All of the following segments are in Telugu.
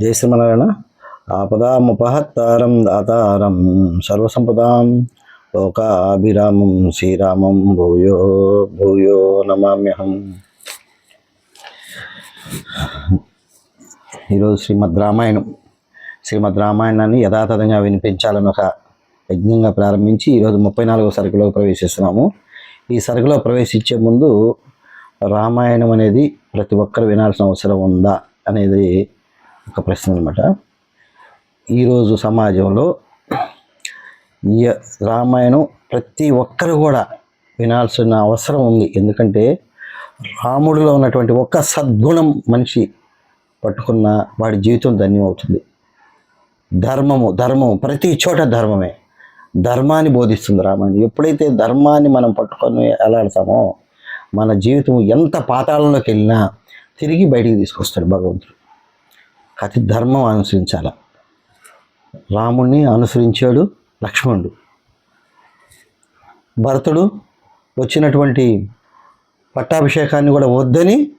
జయ శ్రీమనారాయణ ఆపదాముపహత్తారం దాతారం సర్వసంపదాం లోకాభిరామం శ్రీరామం భూయో భూయో నమామ్యహం. ఈరోజు శ్రీమద్ రామాయణం. శ్రీమద్ రామాయణాన్ని యథాతథంగా వినిపించాలని ఒక యజ్ఞంగా ప్రారంభించి ఈరోజు ముప్పై నాలుగో సరుకులో ప్రవేశిస్తున్నాము. ఈ సరుకులో ప్రవేశించే ముందు రామాయణం అనేది ప్రతి ఒక్కరు వినాల్సిన అవసరం ఉందా అనేది ఒక ప్రశ్న అనమాట ఈరోజు సమాజంలో ఈ రామాయణం ప్రతి ఒక్కరు కూడా వినాల్సిన అవసరం ఉంది. ఎందుకంటే రాముడిలో ఉన్నటువంటి ఒక్క సద్గుణం మనిషి పట్టుకున్న వాడి జీవితం ధన్యమవుతుంది ధర్మము ధర్మము ప్రతి చోట ధర్మమే. ధర్మాన్ని బోధిస్తుంది రామాయణం. ఎప్పుడైతే ధర్మాన్ని మనం పట్టుకొని ఎలాడతామో మన జీవితం ఎంత పాతాళంలోకి వెళ్ళినా తిరిగి బయటికి తీసుకొస్తాడు భగవంతుడు. అతి ధర్మం అనుసరించాల. రాముణ్ణి అనుసరించాడు లక్ష్మణుడు. భరతుడు వచ్చినటువంటి పట్టాభిషేకాన్ని కూడా వద్దని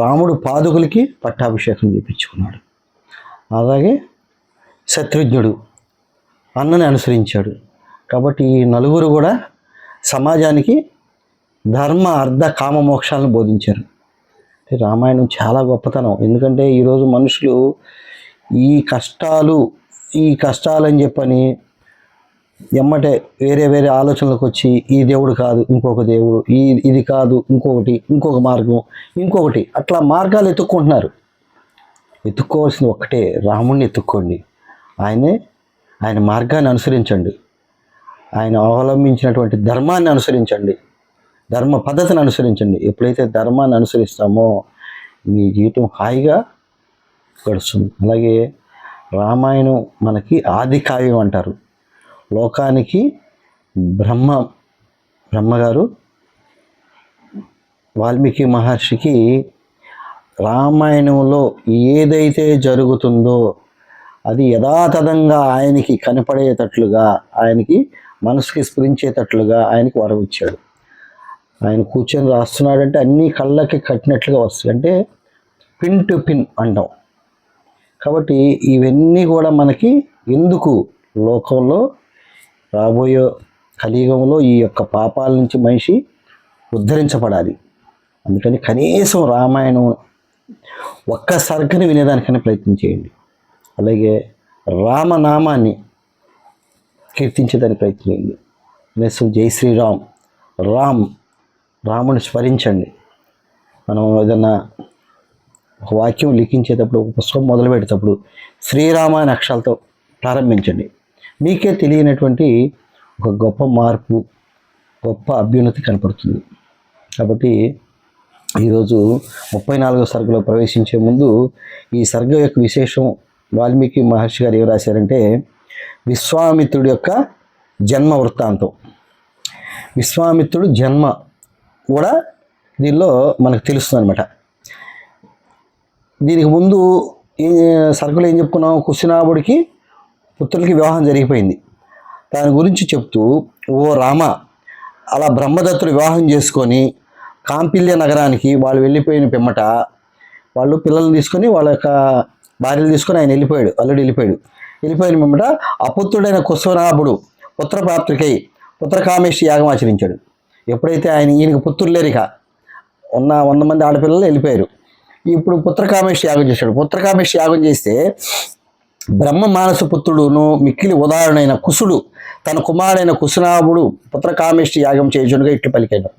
రాముడు పాదుకులకి పట్టాభిషేకం చేయించుకున్నాడు అలాగే శత్రుఘ్నుడు అన్నని అనుసరించాడు. కాబట్టి ఈ నలుగురు కూడా సమాజానికి ధర్మ అర్ధ కామ మోక్షాలను బోధించారు. రామాయణం చాలా గొప్పతనం. ఎందుకంటే ఈరోజు మనుషులు ఈ కష్టాలు ఈ కష్టాలని చెప్పని ఎమ్మటే వేరే వేరే ఆలోచనలకు వచ్చి ఈ దేవుడు కాదు ఇంకొక దేవుడు ఈ ఇది కాదు ఇంకొకటి ఇంకొక మార్గం ఇంకొకటి అట్లా మార్గాలు ఎత్తుక్కుంటున్నారు. ఎత్తుక్కోవాల్సింది ఒక్కటే రాముణ్ణి ఎత్తుక్కోండి. ఆయనే ఆయన మార్గాన్ని అనుసరించండి. ఆయన అవలంబించినటువంటి ధర్మాన్ని అనుసరించండి. ధర్మ పద్ధతిని అనుసరించండి. ఎప్పుడైతే ధర్మాన్ని అనుసరిస్తామో మీ జీవితం హాయిగా గడుస్తుంది. అలాగే రామాయణం మనకి ఆది కావ్యం అంటారు. లోకానికి బ్రహ్మ బ్రహ్మగారు వాల్మీకి మహర్షికి రామాయణంలో ఏదైతే జరుగుతుందో అది యథాతథంగా ఆయనకి కనపడేటట్లుగా ఆయనకి మనసుకి స్ఫురించేటట్లుగా ఆయనకి వరం ఇచ్చాడు ఆయన కూర్చొని రాస్తున్నాడంటే అన్ని కళ్ళకి కట్టినట్లుగా వస్తాయి. అంటే పిన్ టు పిన్ అంటాం. కాబట్టి ఇవన్నీ కూడా మనకి ఎందుకు లోకంలో రాబోయే కలియుగంలో ఈ యొక్క పాపాల నుంచి మనిషి ఉద్ధరించబడాలి? అందుకని కనీసం రామాయణం ఒక్క సరుకుని వినేదానికైనా ప్రయత్నం చేయండి. అలాగే రామనామాన్ని కీర్తించేదానికి ప్రయత్నం చేయండి. నెక్స్ట్ జై శ్రీరామ్. రామ్. రాముని స్మరించండి. మనం ఏదన్నా ఒక వాక్యం లిఖించేటప్పుడు ఒక పుస్తకం మొదలు పెట్టేటప్పుడు శ్రీరామ అనే అక్షరాలతో ప్రారంభించండి. మీకే తెలియనటువంటి ఒక గొప్ప మార్పు గొప్ప అభ్యున్నతి కనపడుతుంది. కాబట్టి ఈరోజు ముప్పై నాలుగో సర్గలో ప్రవేశించే ముందు ఈ సర్గ యొక్క విశేషం వాల్మీకి మహర్షి గారు ఏం రాశారంటే విశ్వామిత్రుడి యొక్క జన్మ వృత్తాంతం. విశ్వామిత్రుడు జన్మ కూడా దీనిలో మనకు తెలుస్తుంది అనమాట దీనికి ముందు ఏ సరుకులు ఏం చెప్పుకున్నాం? కుశినాభుడికి పుత్రులకి వివాహం జరిగిపోయింది. దాని గురించి చెప్తూ ఓ రామ అలా బ్రహ్మదత్తుడు వివాహం చేసుకొని కాంపిల్య నగరానికి వాళ్ళు వెళ్ళిపోయిన పిమ్మట వాళ్ళు పిల్లల్ని తీసుకొని వాళ్ళ యొక్క భార్యలు తీసుకొని ఆయన వెళ్ళిపోయాడు అల్లుడు వెళ్ళిపోయాడు. వెళ్ళిపోయిన పిమ్మట అపుత్రుడైన కుశనాభుడు పుత్రప్రాప్తికై పుత్రకామేష్టి యాగం ఆచరించాడు. ఎప్పుడైతే ఆయన ఈయనకి పుత్రులు లేరు ఇక ఉన్న వంద మంది ఆడపిల్లలు వెళ్ళిపోయారు. ఇప్పుడు పుత్రకామేష్టి యాగం చేశాడు. పుత్రకామేష్ యాగం చేస్తే బ్రహ్మ మానస పుత్రుడును మిక్కిలి ఉదాహరణైన కుసుడు తన కుమారుడైన కుసునాభుడు పుత్రకామేష్టి యాగం చేయుచునుగా ఇట్లు పలికాడు.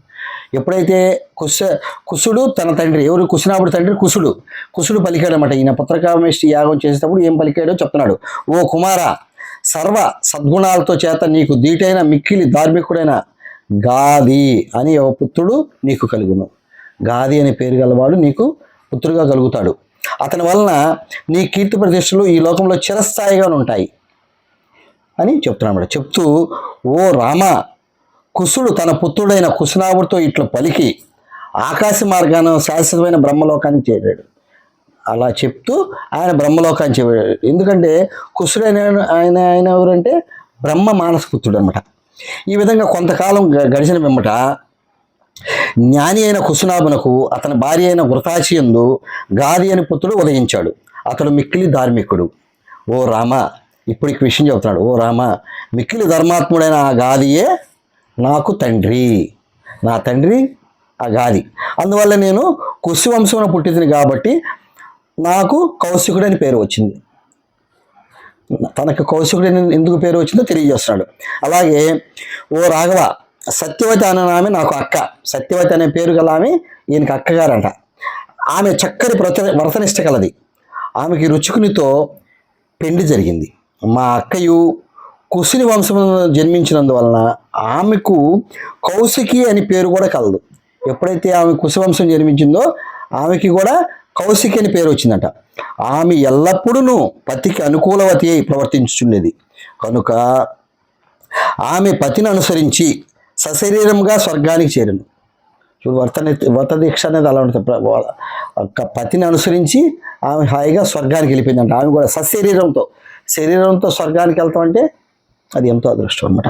ఎప్పుడైతే కుశ కుసుడు తన తండ్రి ఎవరు? కుసునాభుడు తండ్రి కుసుడు కుసుడు పలికాడనమాట ఈయన పుత్రకామేష్టి యాగం చేసేటప్పుడు ఏం పలికాడో చెప్తున్నాడు. ఓ కుమార సర్వ సద్గుణాలతో చేత నీకు దీటైన మిక్కిలి ధార్మికుడైన గాది అని ఒక పుత్రుడు నీకు కలుగును. గాది అనే పేరు గలవాడు నీకు పుత్రుడుగా కలుగుతాడు. అతని వలన నీ కీర్తి ప్రతిష్టలు ఈ లోకంలో చిరస్థాయిగా ఉంటాయి అని చెప్తున్నాడు చెప్తూ ఓ రామ కుసుడు తన పుత్రుడైన కుశనాభుడితో ఇట్లా పలికి ఆకాశ మార్గాన శాశ్వతమైన బ్రహ్మలోకానికి చేరాడు. అలా చెప్తూ ఆయన బ్రహ్మలోకానికి చేరాడు. ఎందుకంటే కుసుడైన ఆయన ఆయన ఎవరంటే బ్రహ్మ మానస పుత్రుడు అనమాట ఈ విధంగా కొంతకాలం గ- గడిచిన వెంబట జ్ఞాని అయిన కుసునాభునకు అతని భార్య అయిన వృతాచియందు గాది అని పుత్రుడు ఉదయించాడు. అతడు మిక్కిలి ధార్మికుడు. ఓ రామ ఇప్పుడు ఈ విషయం చెబుతున్నాడు. ఓ రామ మిక్కిలి ధర్మాత్ముడైన ఆ గాదియే నాకు తండ్రి. నా తండ్రి ఆ గాది. అందువల్ల నేను కుశి వంశంలో పుట్టింది కాబట్టి నాకు కౌశికుడు అని పేరు వచ్చింది. తనకు కౌశికుడు ఎందుకు పేరు వచ్చిందో తెలియజేస్తున్నాడు. అలాగే ఓ రాఘవ సత్యవతి అనే ఆమె నాకు అక్క. సత్యవతి అనే పేరు గల ఆమె ఈయనకి అక్కగారంట. ఆమె చక్కని వ్రత వ్రతనిష్ట కలది. ఆమెకి రుచుకునితో పెళ్ళి జరిగింది. మా అక్కయు కుశిని వంశం జన్మించినందువలన ఆమెకు కౌశికి అని పేరు కూడా కలదు. ఎప్పుడైతే ఆమె కుశి వంశం జన్మించిందో ఆమెకి కూడా కౌశికి అని పేరు వచ్చిందంట. ఆమె ఎల్లప్పుడూ పతికి అనుకూలవతి అయి ప్రవర్తించుచుండేది. కనుక ఆమె పతిని అనుసరించి సశరీరంగా స్వర్గానికి చేరను. చూడు వర్త వ్రత దీక్ష అనేది అలా ఉంటుంది. ఒక పతిని అనుసరించి ఆమె హాయిగా స్వర్గానికి వెళ్ళిపోయిందంట. ఆమె కూడా సశరీరంతో శరీరంతో స్వర్గానికి వెళ్తాం అంటే అది ఎంతో అదృష్టం అనమాట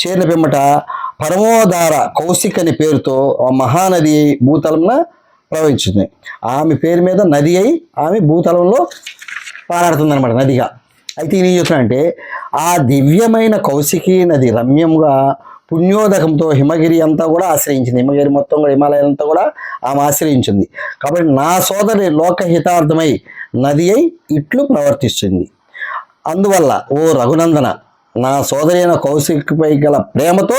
చేరిన పిమ్మట పరమోదార కౌశిక్ అనే పేరుతో ఆ మహానది భూతలంలో ప్రవహించింది. ఆమె పేరు మీద నది అయి ఆమె భూతలంలో పారాడుతుంది అనమాట నదిగా. అయితే నేను చెప్తున్నా ఆ దివ్యమైన కౌశికీ నది రమ్యంగా పుణ్యోదకంతో హిమగిరి అంతా కూడా ఆశ్రయించింది. హిమగిరి మొత్తం కూడా హిమాలయాలంతా కూడా ఆమె ఆశ్రయించింది. కాబట్టి నా సోదరి లోకహితార్థమై నది అయి ఇట్లు ప్రవర్తిస్తుంది. అందువల్ల ఓ రఘునందన నా సోదరైన కౌశికపై గల ప్రేమతో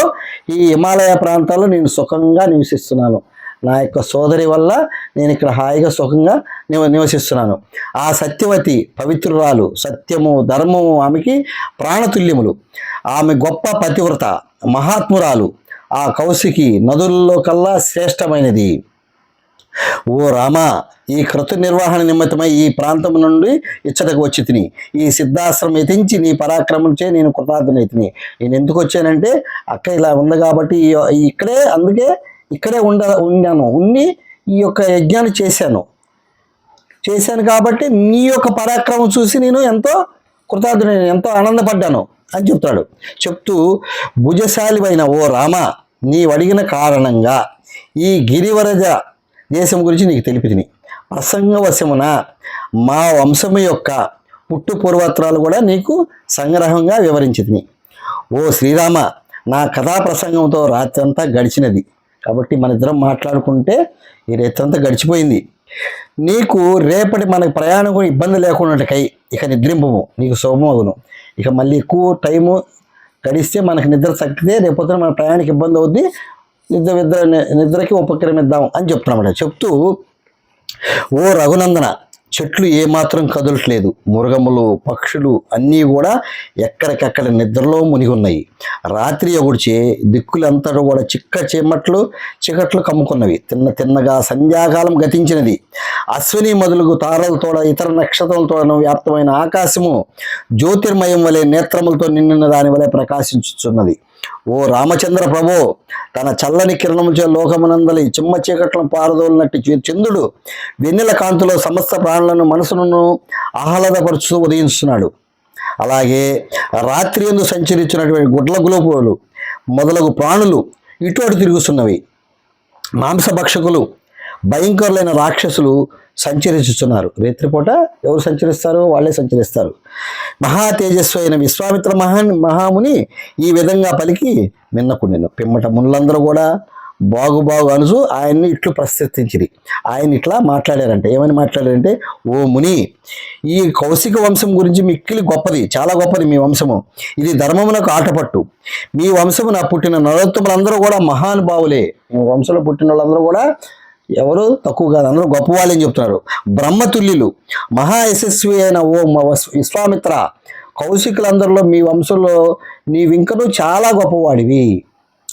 ఈ హిమాలయ ప్రాంతాల్లో నేను సుఖంగా నివసిస్తున్నాను. నా యొక్క సోదరి వల్ల నేను ఇక్కడ హాయిగా సుఖంగా నివ నివసిస్తున్నాను. ఆ సత్యవతి పవిత్రురాలు సత్యము ధర్మము ఆమెకి ప్రాణతుల్యములు. ఆమె గొప్ప పతివ్రత మహాత్మురాలు. ఆ కౌశికి నదుల్లో కల్లా శ్రేష్టమైనది. ఓ రామ ఈ కృత నిర్వహణ నిమిత్తమై ఈ ప్రాంతం నుండి ఇచ్చటకు వచ్చి తిని ఈ సిద్ధాశ్రమం ఎతించి నీ పరాక్రమంచే నేను కృతార్థనైతిని నేను ఎందుకు వచ్చానంటే అక్క ఇలా ఉంది కాబట్టి ఇక్కడే అందుకే ఇక్కడే ఉండ ఉండాను. ఉండి ఈ యొక్క యజ్ఞాన్ని చేశాను. చేశాను కాబట్టి నీ యొక్క పరాక్రమం చూసి నేను ఎంతో కృతార్థుని ఎంతో ఆనందపడ్డాను అని చెప్తాడు. చెప్తూ భుజశాలివైన ఓ రామ నీవు అడిగిన కారణంగా ఈ గిరివరజ దేశం గురించి నీకు తెలిపితిని. ప్రసంగవశమున మా వంశము యొక్క పుట్టు పూర్వత్రాలు కూడా నీకు సంగ్రహంగా వివరించింది ఓ శ్రీరామ నా కథా ప్రసంగంతో రాత్రంతా గడిచినది. కాబట్టి మన ఇద్దరం మాట్లాడుకుంటే ఈ రాత్రంతా గడిచిపోయింది. నీకు రేపటి మనకు ప్రయాణం కూడా ఇబ్బంది లేకుండాకై ఇక నిద్రింపము. నీకు శుభమగును ఇక మళ్ళీ ఎక్కువ టైము గడిస్తే మనకి నిద్ర తగ్గితే రేపొద్దున మన ప్రయాణికి ఇబ్బంది అవుద్ది. నిద్ర నిద్ర నిద్రకి ఉపక్రమిద్దాం అని చెప్తున్నామాట చెప్తూ ఓ రఘునందన చెట్లు ఏమాత్రం కదలట్లేదు. మృగములు పక్షులు అన్నీ కూడా ఎక్కడికక్కడ నిద్రలో మునిగి ఉన్నాయి రాత్రి ఒకడిచే దిక్కులంతటా కూడా చిక్క చీమట్లు చికట్లు కమ్ముకున్నవి. తిన్న తిన్నగా సంధ్యాకాలం గతించినది. అశ్విని మొదలుగు తారలతోడ ఇతర నక్షత్రాలతో వ్యాప్తమైన ఆకాశము జ్యోతిర్మయం వలె నేత్రములతో నిండిన దాని వలె ప్రకాశించుచున్నది. ఓ రామచంద్ర ప్రభు తన చల్లని కిరణముచే లోకమునందలి చిమ్మ చీకట్లను పారదోలినట్టు చంద్రుడు వెన్నెల కాంతిలో సమస్త ప్రాణులను మనసును ఆహ్లాదపరుచు ఉదయిస్తున్నాడు అలాగే రాత్రి ఎందు సంచరించినటువంటి గుడ్ల గులోపులు మొదలగు ప్రాణులు ఇటు అటు తిరుగుతున్నవి మాంసభక్షకులు భయంకరులైన రాక్షసులు సంచరించుతున్నారు రాత్రిపూట ఎవరు సంచరిస్తారు వాళ్ళే సంచరిస్తారు. మహా తేజస్వి అయిన విశ్వామిత్ర మహా మహాముని ఈ విధంగా పలికి మిన్నకుండెను పిమ్మట మునులందరూ కూడా బాగు బాగు అనుసు ఆయన్ని ఇట్లు ప్రశంసించిరి ఆయన ఇట్లా మాట్లాడారంటే. ఏమని మాట్లాడారంటే ఓ ముని ఈ కౌశిక వంశం గురించి మిక్కిలి గొప్పది. చాలా గొప్పది మీ వంశము. ఇది ధర్మమునకు ఆటపట్టు. మీ వంశమున పుట్టిన నరోత్తములందరూ కూడా మహానుభావులే. మీ వంశంలో పుట్టిన వాళ్ళందరూ కూడా ఎవరు? తక్కువ కాదు అందరూ గొప్పవాళ్ళని అని చెప్తున్నారు. బ్రహ్మతుల్యులు మహా యశస్వి అయిన ఓ విశ్వామిత్ర కౌశికులందరిలో మీ వంశంలో నీవింకను చాలా గొప్పవాడివి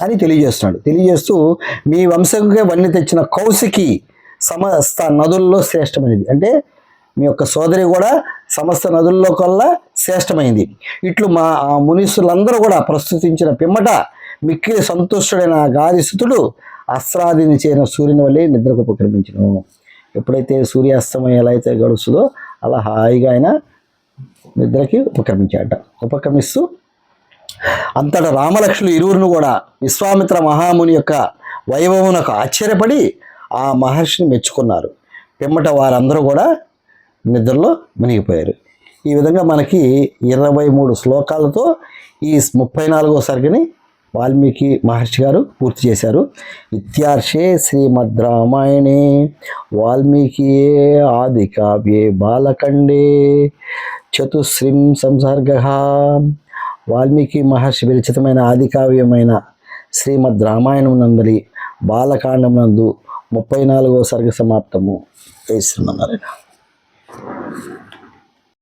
అని తెలియజేస్తున్నాడు. తెలియజేస్తూ మీ వంశంకే వన్ని తెచ్చిన కౌశికి సమస్త నదుల్లో శ్రేష్టమైనది. అంటే మీ యొక్క సోదరి కూడా సమస్త నదుల్లో కల్లా శ్రేష్టమైంది. ఇట్లు మా ఆ కూడా ప్రస్తుతించిన పిమ్మట మిక్కిలి సంతుష్టుడైన ఆ గాదిసుతుడు అస్త్రాదిని చేరిన సూర్యుని వల్లే నిద్రకు ఉపక్రమించను ఎప్పుడైతే సూర్యాస్తమయం ఎలా అయితే గడుస్తుందో అలా హాయిగా ఆయన నిద్రకి ఉపక్రమించాడట. ఉపక్రమిస్తూ అంతటా రామలక్ష్ములు ఇరువురును కూడా విశ్వామిత్ర మహాముని యొక్క వైభవమునకు ఆశ్చర్యపడి ఆ మహర్షిని మెచ్చుకున్నారు. పిమ్మట వారందరూ కూడా నిద్రలో మునిగిపోయారు. ఈ విధంగా మనకి ఇరవై మూడు శ్లోకాలతో ఈ ముప్పై నాలుగో సరిగిని వాల్మీకి మహర్షి గారు పూర్తి చేశారు. ఇత్యార్షే శ్రీమద్ రామాయణే వాల్మీకి ఆది కావ్యే బాలకండే చతుశ్రీం సంసర్గ. వాల్మీకి మహర్షి విరచితమైన ఆది కావ్యమైన శ్రీమద్ రామాయణం నందలి బాలకాండం నందు ముప్పై నాలుగో సర్గ సమాప్తము. జై శ్రీమన్నారాయణ.